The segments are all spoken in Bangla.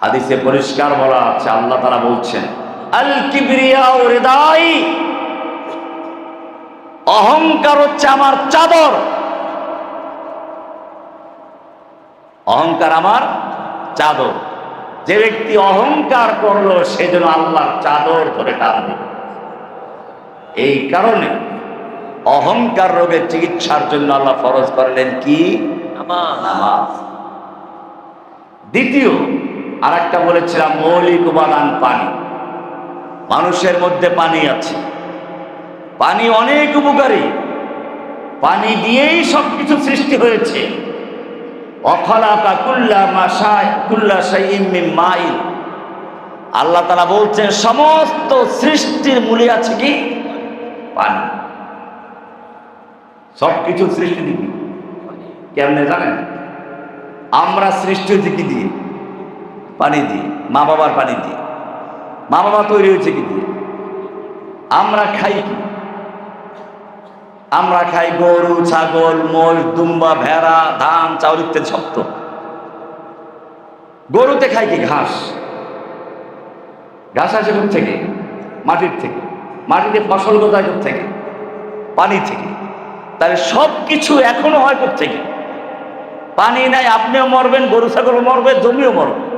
হাদিসে পরিষ্কার বলা আছে, আল্লাহ তারা বলছেন আল ও হৃদয় অহংকার হচ্ছে আমার চাদর। অহংকার আমার চাদর। যে ব্যক্তি অহংকার করল, সে যেন আল্লাহর চাদর ধরে টানবে এই কারণে অহংকার রোগের চিকিৎসার জন্য আল্লাহ ফরজ করলেন কি? দ্বিতীয় আর একটা বলেছিলাম, মৌলিক উপাদান পানি। মানুষের মধ্যে পানি আছে। পানি অনেক উপকারী। পানি দিয়েই সবকিছু সৃষ্টি হয়েছে। কুল্লা মাইল। আল্লাহ তাআলা বলছেন, সমস্ত সৃষ্টির মূলে আছে কি? পানি। সবকিছু সৃষ্টি দিবি কেমনে জানেন? আমরা সৃষ্টি দিকে দিয়ে? পানি দিয়ে, মা বাবার পানি দিয়ে। মা বাবা তৈরি হয়েছে কি দিয়ে? আমরা খাই কি? আমরা খাই গরু, ছাগল মোষ দুম্বা, ভেড়া, ধান, চাউল ইত্যাদি সব তো। গরুতে খাই কি ঘাস? ঘাস আসে কোথ থেকে? মাটির থেকে। মাটিতে ফসল গোছায় কোথ থেকে? পানি থেকে। তাহলে সব কিছু এখনও হয় কোথ থেকে? পানি নাই, আপনিও মরবেন, গরু, ছাগল মরবে, জমিও মরবে।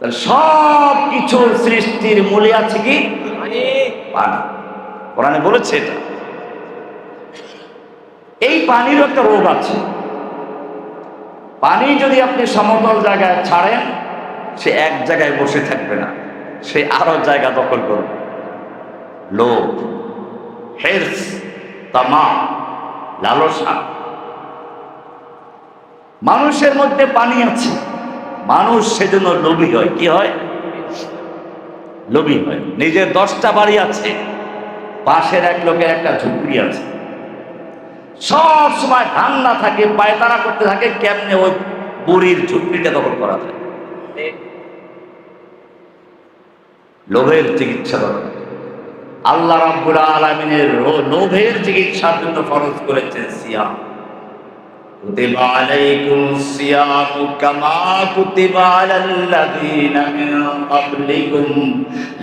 তাহলে সব কিছুর সৃষ্টির মূলে আছে কি? পানি। কোরআনে বলেছে এটা। এই পানিরও একটা রোগ আছে। পানি যদি আপনি সমতল জায়গায় ছাড়েন, সে এক জায়গায় বসে থাকবে না। সে আরও জায়গা দখল করবে। লোভ, হেরস, তামা, লালসা। মানুষের মধ্যে পানি আছে। মানুষ সেজন্য লোভী হয়। কি হয়? লোভী হয়। নিজের দশটা বাড়ি আছে, পাশের এক লোকের একটা ঝুঁকড়ি আছে। সব সময় ধান্দা থাকে, পায়তারা করতে থাকে, কেমনে ওই বুড়ির ঝুঁকড়িটা দখল করা যায়? লোভের চিকিৎসা দরকার। আল্লাহ রাব্বুল আলামিনের লোভের চিকিৎসার জন্য ফরজ করেছেন সিয়াম। كتب عليكم الصيام كما كتب على الذين من قبلكم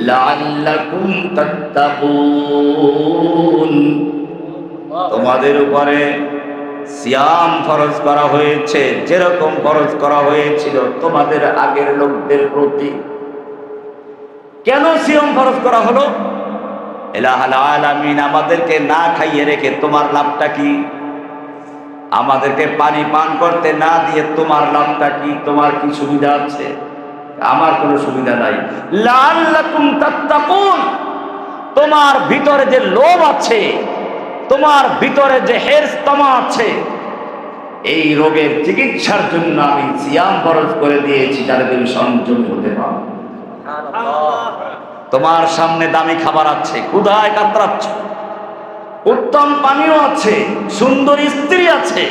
لعلكم تتقون তোমাদের উপরে সিয়াম ফরজ করা হয়েছে যেরকম ফরজ করা হয়েছিল তোমাদের আগের লোকদের প্রতি কেন সিয়াম ফরজ করা হলো এলাহাল আলামিন আমাদেরকে না খাইয়ে রেখে তোমার লাভটা কি আমাদেরকে পানি পান করতে না দিয়ে তোমার লাভটা কি? তোমার কি সুবিধা আছে? আমার কোনো সুবিধা নাই। লাল্লাকুম তাত্তাকুন। তোমার ভিতরে যে লোভ আছে তোমার ভিতরে যে হেরস্তমা আছে এই রোগের চিকিৎসার জন্য আমি সিয়াম ফরজ করে দিয়েছি যাতে তুমি সংযম হতে পারো। তোমার সামনে দামি খাবার আছে ক্ষুধায় কাতরাচ্ছ। উত্তম পানীয় আছে, সুন্দর স্ত্রী আছে।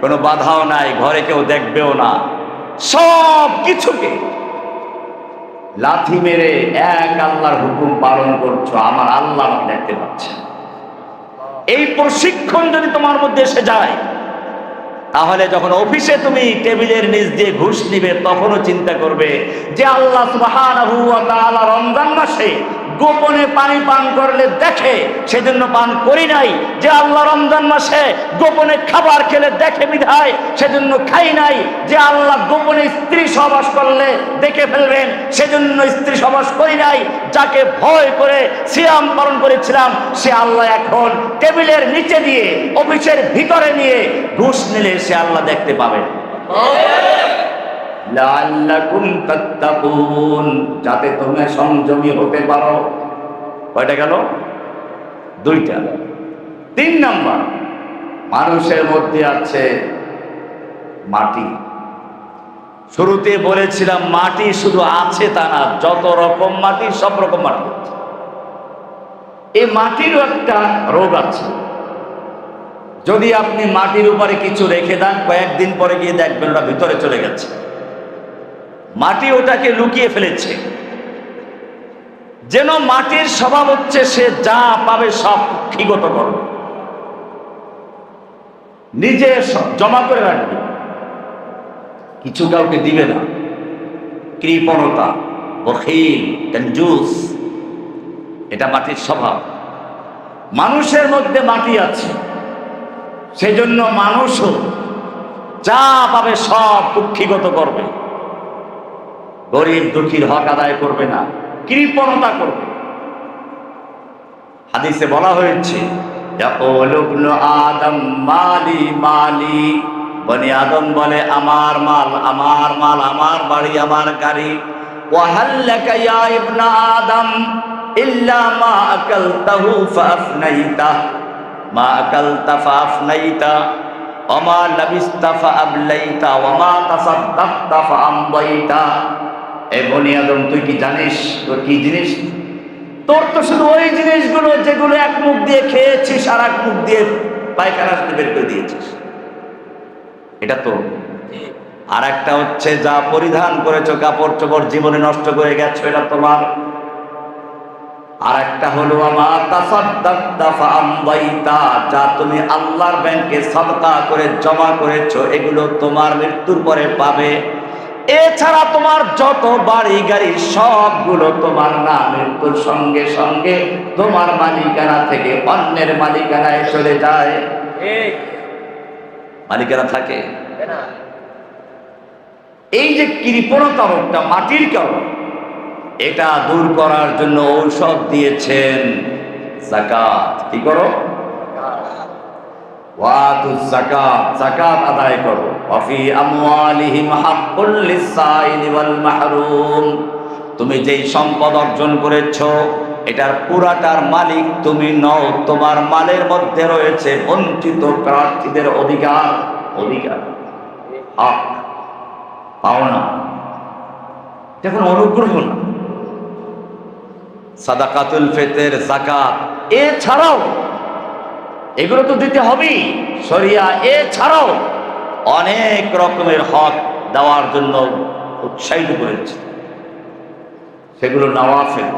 কোনো বাধাও নাই, ঘরে কেউ দেখবেও না। সব কিছুকে লাথি মেরে এক আল্লাহর হুকুম পালন করছ, আমার আল্লাহ দেখতে পাচ্ছে। এই প্রশিক্ষণ যদি তোমার মধ্যে এসে যায়, তাহলে যখন অফিসে তুমি টেবিলের নিচ দিয়ে ঘুষ নিবে, তখনও চিন্তা করবে যে আল্লাহ রমজান মাসে গোপনে পানি পান করলে দেখে, সেজন্য পান করি নাই। যে আল্লাহ রমজান মাসে গোপনে খাবার খেলে দেখে বিধায়, সেজন্য খাই নাই। যে আল্লাহ গোপনে স্ত্রী সবাস করলে দেখে ফেলবেন, সেজন্য স্ত্রী সবাস করি নাই। যাকে ভয় করে সিয়াম পালন করেছিলাম, সে আল্লাহ এখন টেবিলের নিচে দিয়ে, অফিসের ভিতরে নিয়ে ঘুষ নিলে সে আল্লাহ দেখতে পাবেন যাতে তুমি সংযমী হতে পারো। কয়টা গেল? দুইটা। তিন নাম্বার, মানুষের মধ্যে আছে মাটি। শুরুতে বলেছিলাম, মাটি শুধু আছে তা না, যত রকম মাটি, সব রকম মাটি আছে। এই মাটিরও একটা রোগ আছে। যদি আপনি মাটির উপরে কিছু রেখে দেন, কয়েকদিন পরে গিয়ে দেখবেন ওটা ভিতরে চলে গেছে। মাটি ওটাকে লুকিয়ে ফেলেছে। যেন মাটির স্বভাব হচ্ছে সে যা পাবে সব ক্ষিগত করবে। নিজে জমা করে রাখবে। কিছু কাউকে দিবে না। কৃপণতা, বখিল কঞ্জুস এটা মাটির স্বভাব। মানুষের মধ্যে মাটি আছে। সেজন্য মানুষও যা পাবে সব কুক্ষিগত করবে। গরিব দুঃখীর হক আদায় করবে না, কৃপণতা করবে। হাদিসে বলা হয়েছে আদম, মালি মালি। বনি আদম বলে, আমার মাল আমার মাল, আমার বাড়ি, আমার গাড়ি। ওয়াহাল্লাকা আদম, ইল্লা মা মা এ বনি আদম, তুই কি জানিস? তোর কি জিনিস? তোর তো শুধু ওই জিনিসগুলো, যেগুলো এক মুখ দিয়ে খেয়েছিস আর এক মুখ দিয়ে পায়খানা বের করে দিয়েছিস। এটা তো। আর একটা হচ্ছে, যা পরিধান করেছ, কাপড় চোপড় জীবনে নষ্ট করে গেছো, এটা তোমার। আর একটা হলো আমার যা তুমি আল্লাহর ব্যাংকে সদকা করে জমা করেছ, এগুলো তোমার মৃত্যুর পরে পাবে। এছাড়া তোমার যত বাড়ি গাড়ি সবগুলো তোমার না মৃত্যুর সঙ্গে সঙ্গে তোমার মালিকানা থেকে অন্যের মালিকানায় চলে যায়। মালিকানা থাকে। এই যে কৃপণতা রোগটা মাটির কারণ এটা দূর করার জন্য ঔষধ দিয়েছেন জাকাত। কি করো? ওয়াতু জাকাত জাকাত আদায় করো। আমওয়ালিহিম হাক্কুল লিসাইলি ওয়াল মাহরুম তুমি যেই সম্পদ অর্জন করেছ, এটার পুরাটার মালিক তুমি নও। তোমার মালের মধ্যে রয়েছে বঞ্চিত প্রার্থীদের অধিকার। অধিকার। হক। পাওনা দেখুন অনুগ্রহ না। সাদাকাতুল ফেতের জাকাত এছাড়াও এগুলো তো দিতে হবেই। সরিয়া এছাড়াও অনেক রকমের হক দেওয়ার জন্য উৎসাহিত করেছে। সেগুলো নওয়াফেল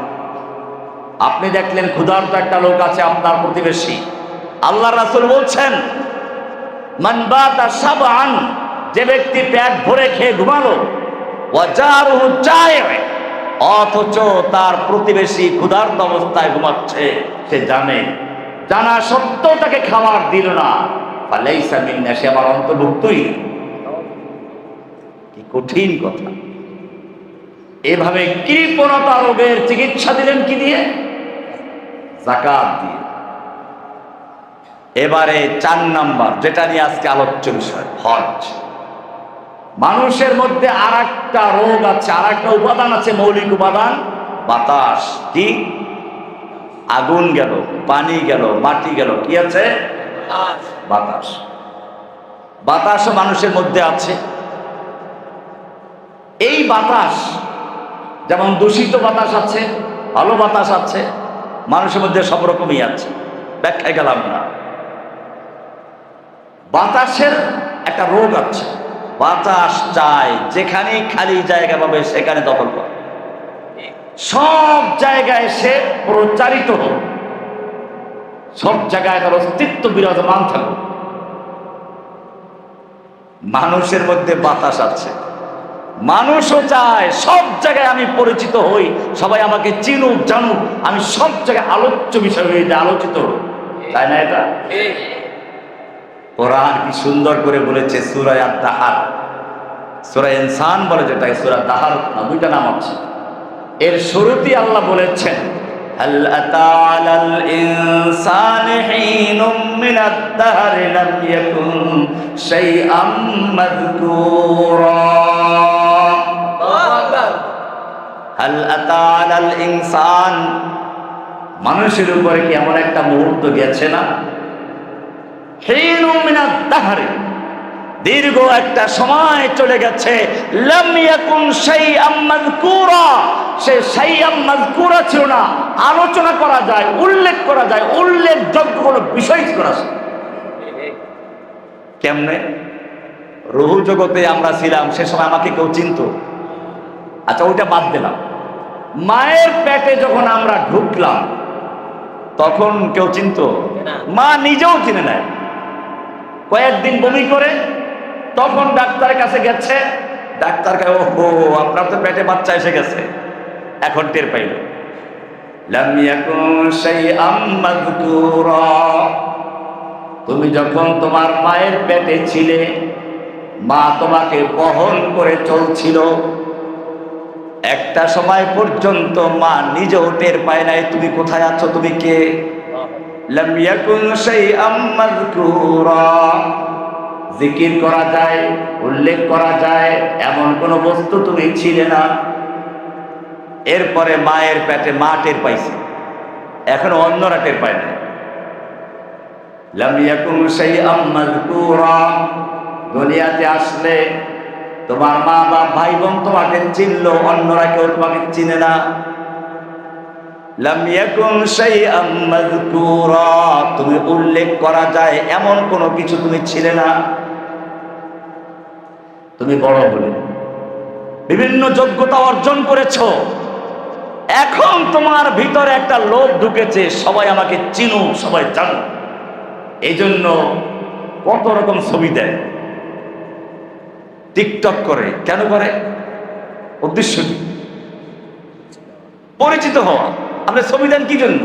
আপনি দেখলেন ক্ষুধার্ত একটা লোক আছে আপনার প্রতিবেশী। আল্লাহ রাসুল বলছেন মানবাতা সাবান যে ব্যক্তি পেট ভরে খেয়ে ঘুমালো অথচ তার প্রতিবেশী ক্ষুধার্ত অবস্থায় ঘুমাচ্ছে, সে জানে। জানা সত্ত্বেও তাকে খাবার দিল না। ফালাইসা আমার অন্তর্ভুক্তই। কি কঠিন কথা। এভাবে কৃপণতা রোগের চিকিৎসা দিলেন কি দিয়ে? জাকাত দিয়ে। এবারে চার নাম্বার, যেটা নিয়ে আজকে আলোচ্য বিষয়, হজ। মানুষের মধ্যে আর রোগ আছে আর উপাদান আছে, মৌলিক উপাদান, বাতাস। কি? আগুন গেল, পানি গেল, মাটি গেল, কি আছে? বাতাস। বাতাসও মানুষের মধ্যে আছে। এই বাতাস, যেমন দূষিত বাতাস আছে, ভালো বাতাস আছে, মানুষের মধ্যে সব রকমই আছে। ব্যাখ্যায় গেলাম না। বাতাসের একটা রোগ আছে। বাতাস চায় যেখানেই খালি জায়গা পাবে, সেখানে দখল করে। সব জায়গায় সে প্রচারিত হোক। সব জায়গায় তার অস্তিত্ব বিরাজমান থাকুক মানুষের মধ্যে বাতাস আছে। মানুষও চায়, সব জায়গায় আমি পরিচিত হই, সবাই আমাকে চিনুক, জানুক, আমি সব জায়গায় আলোচ্য বিষয় হয়ে যে আলোচিত তাই না এটা? কোরআন কি সুন্দর করে বলেছে সুরায় আর দাহার সুরা ইনসান বলে যেটাকে, সুরা দাহার দুইটা নাম আছে। এর শুরুতেই আল্লাহ বলেছেন هل أتى على الإنسان حين من الدهر لم يكن شيئا مذكورا هل أتى على الإنسان মানুষের উপরে কি এমন একটা মুহূর্ত গেছে না হিনুম মিনাদ দাহরি দীর্ঘ একটা সময় চলে গেছে। সে ছিল না। আলোচনা করা যায় উল্লেখ করা যায় উল্লেখযোগ্য কোনো বিষয় করা কেমনে? রুহু জগতে আমরা ছিলাম সে সময় আমাকে কেউ চিনত। আচ্ছা ওইটা বাদ দিলাম। মায়ের পেটে যখন আমরা ঢুকলাম তখন কেউ চিনত? মা নিজেও চিনে নেয় কয়েকদিন বমি করে তখন ডাক্তারের কাছে গেছে, ডাক্তার কে ও আপনার তো পেটে বাচ্চা এসে গেছে, এখন টের পাইল। তুমি যখন তোমার মায়ের পেটে ছিলে, মা তোমাকে বহন করে চলছিল। একটা সময় পর্যন্ত মা নিজেও টের পায় নাই, তুমি কোথায় আছো? তুমি কে? লাম ইয়াকুন শাইআম মাযকুরা জিকির করা যায়, উল্লেখ করা যায়, এমন কোনো বস্তু তুমি ছিলে না। এরপরে মায়ের পেটে মা টের পাইছে। এখন অন্যরা টের পায় না দুনিয়াতে আসলে তোমার মা বা ভাই বোন তোমাকে চিনলো, অন্যরা কেউ তোমাকে চিনে না। তুমি উল্লেখ করা যায়, এমন কোনো কিছু তুমি ছিলে না। তুমি বড় হলে বিভিন্ন যোগ্যতা অর্জন করেছ। এখন তোমার ভিতরে একটা লোভ ঢুকেছে, সবাই আমাকে চিনুক সবাই জানুক এই জন্য কত রকম ছবি দেয়। টিকটক করে, কেন করে? উদ্দেশ্য কি? পরিচিত হওয়া। আপনি ছবি দেন কি জন্য?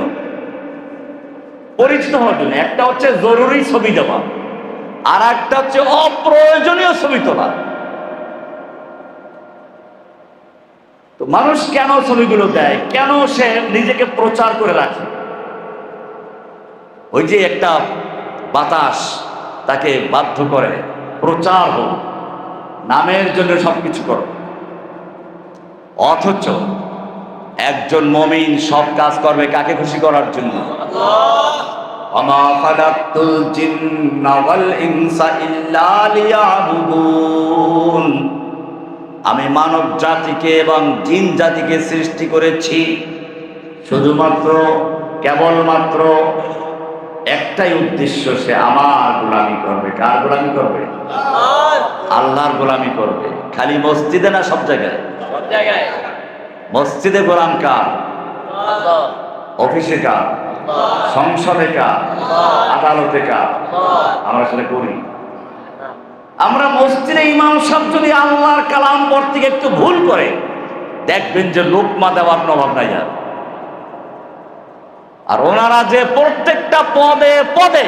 পরিচিত হওয়ার জন্য। একটা হচ্ছে জরুরি ছবি দেওয়া আর একটা হচ্ছে অপ্রয়োজনীয় ছবি তোলা তো মানুষ কেন ছবিগুলো দেয়? কেন সে নিজেকে প্রচার করে রাখে? ওই যে একটা বাতাস তাকে বাধ্য করে, প্রচার হোক, নামের জন্য সবকিছু করো। অথচ একজন মমিন সব কাজ করবে কাকে খুশি করার জন্য? লিয়াবুদুন। আমি মানব জাতিকে এবং জিন জাতিকে সৃষ্টি করেছি। শুধুমাত্র কেবলমাত্র একটাই উদ্দেশ্য সে আমার গোলামি করবে। কার গোলামি করবে? আল্লাহর। গোলামি করবে। খালি মসজিদে না সব জায়গায়? সব জায়গায়। মসজিদে গোলাম কার? অফিসে কার? সংসদে কার? আদালতে কার? আমরা সেটা করি। আমরা মসজিদে ইমাম সাহেব যদি আল্লাহর কালাম পড়তে একটু ভুল করে, দেখবেন যে লোকমা দেওয়ার নবাব নাই আর। আর ওনারা যে প্রত্যেকটা পদে পদে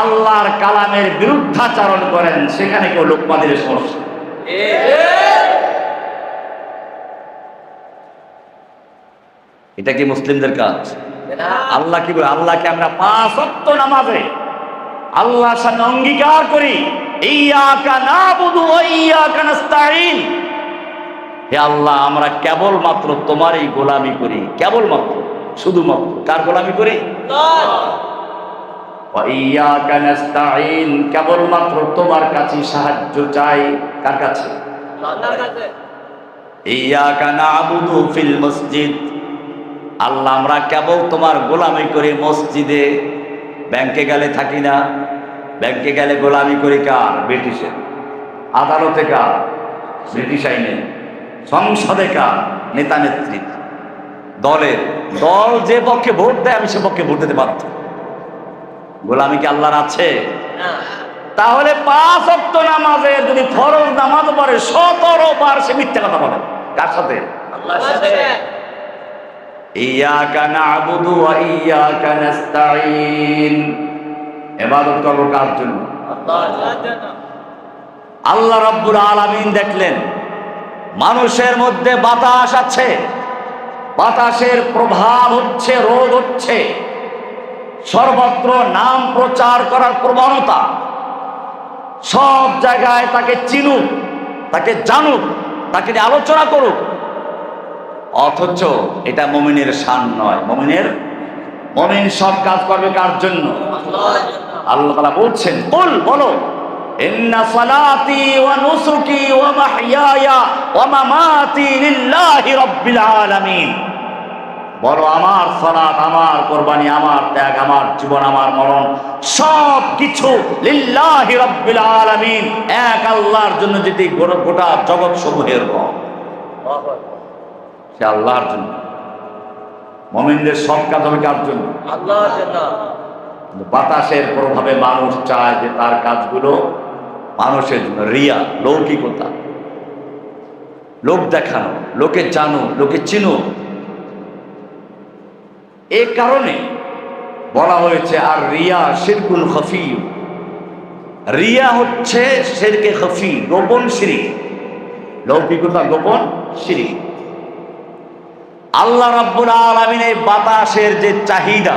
আল্লাহর কালামের বিরুদ্ধাচারণ করেন, সেখানে কেউ লোকমা দিলে সমস্যা এটা কি মুসলিমদের কাজ? আল্লাহ কি বলে? আল্লাহকে আমরা পাঁচ নামাজে আল্লাহর সামনে অঙ্গীকার করি। ইয়াকা নাবুদু ওয়া ইয়াকা নাস্তাঈন। হে আল্লাহ আমরা কেবলমাত্র তোমারই গোলামি করি। কেবলমাত্র শুধুমাত্র। কার গোলামি করি? কেবলমাত্র তোমার কাছে সাহায্য চাই। কার কাছে? ফিল মসজিদ। আল্লাহ আমরা কেবল তোমার গোলামি করি মসজিদে। ব্যাংকে গেলে থাকি না। ব্যাংকে গেলে গোলামি করি কার? ব্রিটিশের। আদালতে কার? ব্রিটিশ আইনে। সংসদে কার? নেতা নেতৃত্ব দলের। দল যে পক্ষে ভোট দেয় আমি সে পক্ষে ভোট দিতে বাধ্য। গোলামি কি আল্লাহর আছে? তাহলে পাঁচ অক্ত নামাজে যদি ফরজ নামাজ পড়ে সতেরো বার সে মিথ্যা কথা বলে। কার সাথে? আল্লাহর সাথে। ইয়াকা নাবুদু ওয়া ইবাদত করব কার জন্য? আল্লাহ রাব্বুল আলামিন দেখলেন, মানুষের মধ্যে বাতাস আছে। বাতাসের প্রভাব হচ্ছে রোগ হচ্ছে। সর্বত্র নাম প্রচার করার প্রবণতা। সব জায়গায় তাকে চিনুক, তাকে জানুক, তাকে আলোচনা করুক। অথচ এটা মমিনের শান নয়। মমিনের, মমিন সব কাজ করবে কার জন্য? আল্লাহ তাআলা বলছেন বল বলো বলো, আমার আমার আমার আমার জীবন, আমার মরণ সব কিছু এক আল্লাহর জন্য যেটি গোটা- জগৎ সমূহের আল্লাহর জন্য। মমিনদের সব কাজ হবে কার জন্য? আল্লাহর জন্য। বাতাসের প্রভাবে মানুষ চায় যে তার কাজগুলো মানুষের জন্য রিয়া, লৌকিকতা। লোক দেখানো, লোকে জানো, লোকে চিনো। এ কারণে বলা হয়েছে, আর রিয়া শিরকুল খফি রিয়া হচ্ছে শেরকে খফি গোপন সিঁড়ি লৌকিকতা, গোপন সিঁড়ি আল্লাহ রাব্বুল আলামিন এই বাতাসের যে চাহিদা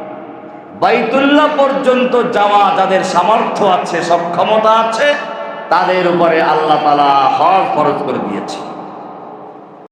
বাইতুল্লাহ পর্যন্ত যাওয়া যাদের সামর্থ্য আছে সক্ষমতা আছে, তাদের উপরে আল্লাহ তালা হজ ফরজ করে দিয়েছে।